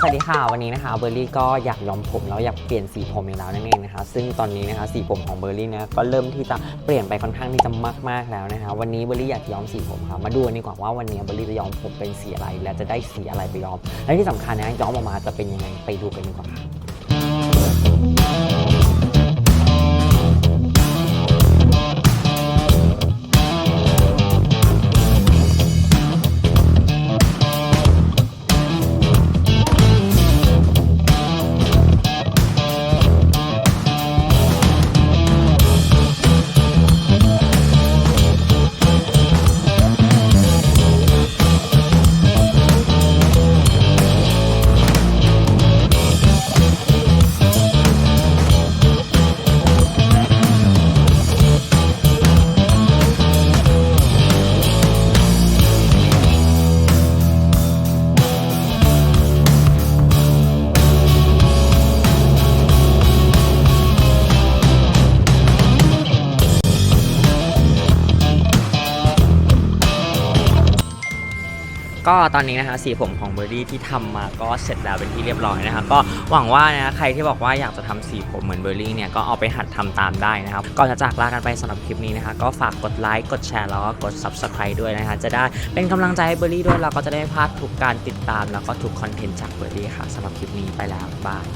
สวัสดีค่ะ วันนี้นะคะเบอร์รี่ก็อยากย้อมผมแล้วอยากเปลี่ยนสีผมอีกแล้วนั่นเองนะคะ ซึ่งตอนนี้นะคะสีผมของเบอร์รี่เนี่ยก็เริ่มที่จะเปลี่ยนไปค่อนข้างที่จะมากๆแล้วนะคะ วันนี้เบอร์รี่อยากย้อมสีผมค่ะมาดูกันดีกว่าว่าวันนี้เบอร์รี่จะย้อมผมเป็นสีอะไร และจะได้สีอะไรไปย้อม และที่สำคัญนะย้อมออกมาจะเป็นยังไงไปดูกันดีกว่าค่ะ ก็ตอนนี้นะคะสีผมของเบอร์รี่ที่ทำมาก็เสร็จแล้วเป็นที่เรียบร้อยนะคะก็หวังว่านะใครที่บอกว่าอยากจะทำสีผมเหมือนเบอร์รี่เนี่ยก็เอาไปหัดทำตามได้นะครับก่อนจะจากลากันไปสำหรับคลิปนี้นะคะก็ฝากกดไลค์กดแชร์แล้วก็กด subscribe ด้วยนะคะจะได้เป็นกำลังใจให้เบอร์รี่ด้วยเราก็จะได้ไม่พลาดทุกการติดตาม แล้วก็ทุกคอนเทนต์จากเบอร์รี่ค่ะสำหรับคลิปนี้ไปแล้วบ๊ายบาย